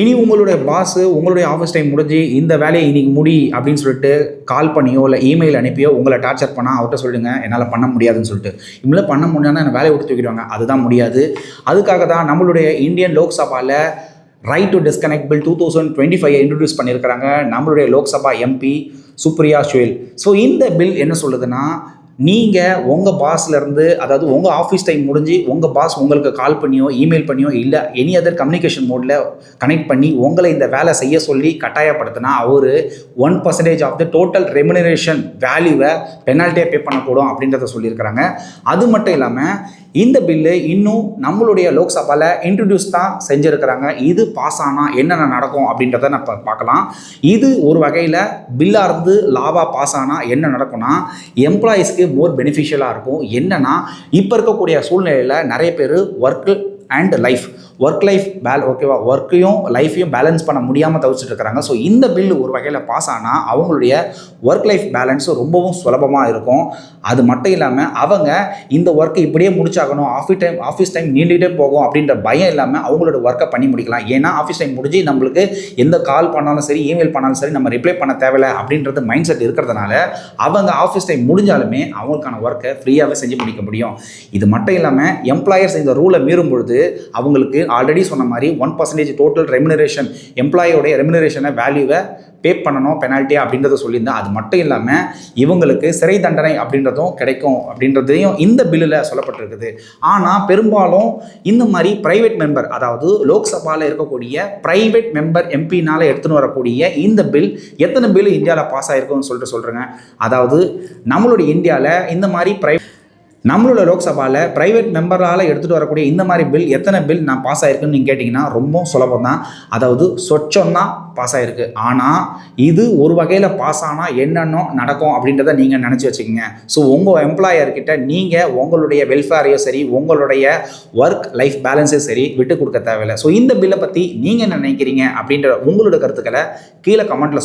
இனி உங்களுடைய பாஸ் உங்களுடைய ஆஃபீஸ் டைம் முடிஞ்சு இந்த வேலையை இன்னைக்கு முடி அப்படின்னு சொல்லிட்டு கால் பண்ணியோ இல்லை இமெயில் அனுப்பியோ உங்களை டார்ச்சர் பண்ணால் அவர்கிட்ட சொல்லிடுங்க. என்னால் பண்ண முடியாதுன்னு சொல்லிட்டு. இவ்வளோ பண்ண முடியாதுன்னா என்ன வேலையை விட்டு தூக்கிடுவாங்க. அதுதான் முடியாது. அதுக்காக தான் நம்மளுடைய இந்தியன் லோக்சபாவில் right to disconnect bill two thousand twenty five introduce பண்ணியிருக்கிறாங்க. நம்மளுடைய லோக்சபா எம்பி சுப்ரியா சுயல். ஸோ இந்த பில் என்ன சொல்லுதுன்னா நீங்கள் உங்கள் பாஸ்லேருந்து அதாவது உங்கள் ஆஃபீஸ் டைம் முடிஞ்சு உங்கள் பாஸ் உங்களுக்கு கால் பண்ணியோ இமெயில் பண்ணியோ இல்லை எனி அதர் கம்யூனிகேஷன் மோடில் கனெக்ட் பண்ணி உங்களை இந்த வேலை செய்ய சொல்லி கட்டாயப்படுத்தினா அவர் one percentage of the total remuneration வேல்யூவை பெனால்ட்டியாக பே பண்ணக்கூடும் அப்படின்றத சொல்லியிருக்கிறாங்க. அது மட்டும் இல்லாமல் இந்த பில்லு இன்னும் நம்மளுடைய லோக்சபாவில் இன்ட்ரடியூஸ் தான் செஞ்சுருக்கிறாங்க. இது பாஸ் ஆனால் என்னென்ன நடக்கும் அப்படின்றத நம்ம பார்க்கலாம். இது ஒரு வகையில் பில்லாக இருந்து லாவாக பாஸ் ஆனால் என்ன நடக்கும்னா எம்ப்ளாயீஸ்க்கு மோர் பெனிஃபிஷியலாக இருக்கும். என்னன்னா இப்போ இருக்கக்கூடிய சூழ்நிலையில் நிறைய பேர் work and life work life balance ஓகேவா ஒர்க்கையும் லைஃப்பையும் பேலன்ஸ் பண்ண முடியாமல் தவிச்சிட்டு இருக்கிறாங்க. ஸோ இந்த பில்லு ஒரு வகையில் பாஸ் ஆனால் அவங்களுடைய ஒர்க் லைஃப் பேலன்ஸ் ரொம்பவும் சுலபமாக இருக்கும். அது மட்டும் இல்லாமல் அவங்க இந்த ஒர்க்கை இப்படியே முடிச்சாகணும் ஆஃபீஸ் டைம் ஆஃபீஸ் டைம் நீண்டுகிட்டே போகும் அப்படின்ற பயம் இல்லாமல் அவங்களோட ஒர்க்கை பண்ணி முடிக்கலாம். ஏன்னா ஆஃபீஸ் டைம் முடிஞ்சு நம்மளுக்கு எந்த கால் பண்ணாலும் சரி இமெயில் பண்ணாலும் சரி நம்ம ரிப்ளை பண்ண தேவையில்லை அப்படின்றது மைண்ட் செட் இருக்கிறதுனால அவங்க ஆஃபீஸ் டைம் முடிஞ்சாலுமே அவங்களுக்கான ஒர்க்கை ஃப்ரீயாகவே செஞ்சு முடிக்க முடியும். இது மட்டும் இல்லாமல் எம்ப்ளாயர்ஸ் இந்த ரூலை மீறும் பொழுது அவங்களுக்கு ஆல்ரெடி சொன்ன மாதிரி ஒன் பர்சன்டேஜ் டோட்டல் ரெமினரேஷன் எம்ப்ளாயோடைய ரெமினரேஷனை வேல்யூவை பே பண்ணணும் பெனால்ட்டி அப்படின்றத சொல்லியிருந்தேன். அது மட்டும் இல்லாமல் இவங்களுக்கு சிறை தண்டனை அப்படின்றதும் கிடைக்கும் அப்படின்றதையும் இந்த பில்லில் சொல்லப்பட்டிருக்குது. ஆனால் பெரும்பாலும் இந்த மாதிரி ப்ரைவேட் மெம்பர் அதாவது லோக்சபாவில் இருக்கக்கூடிய ப்ரைவேட் மெம்பர் எம்பினால் எடுத்துன்னு வரக்கூடிய இந்த பில் எத்தனை பில் இந்தியாவில் பாஸ் ஆகிருக்கும்னு சொல்லிட்டு சொல்கிறேங்க அதாவது நம்மளுடைய இந்தியாவில் இந்த மாதிரி ப்ரை நம்மளோட லோக்சபாவில் ப்ரைவேட் மெம்பரால் எடுத்துகிட்டு வரக்கூடிய இந்த மாதிரி பில் எத்தனை பில் நான் பாஸ் ஆயிருக்குன்னு நீங்கள் கேட்டிங்கன்னா ரொம்ப சுலபம் தான் அதாவது சொச்சம் தான் பாஸ் ஆயிருக்கு. ஆனால் இது ஒரு வகையில் பாஸ் ஆனால் என்னென்ன நடக்கும் அப்படின்றத நீங்கள் நினச்சி வச்சுக்கோங்க. ஸோ உங்கள் எம்ப்ளாயர்கிட்ட நீங்கள் உங்களுடைய வெல்ஃபேரையும் சரி உங்களுடைய ஒர்க் லைஃப் பேலன்ஸையும் சரி விட்டு கொடுக்க தேவையில்லை. ஸோ இந்த பில்லை பற்றி நீங்கள் என்ன நினைக்கிறீங்க அப்படின்ற உங்களோட கருத்துக்களை கீழே கமெண்ட்டில்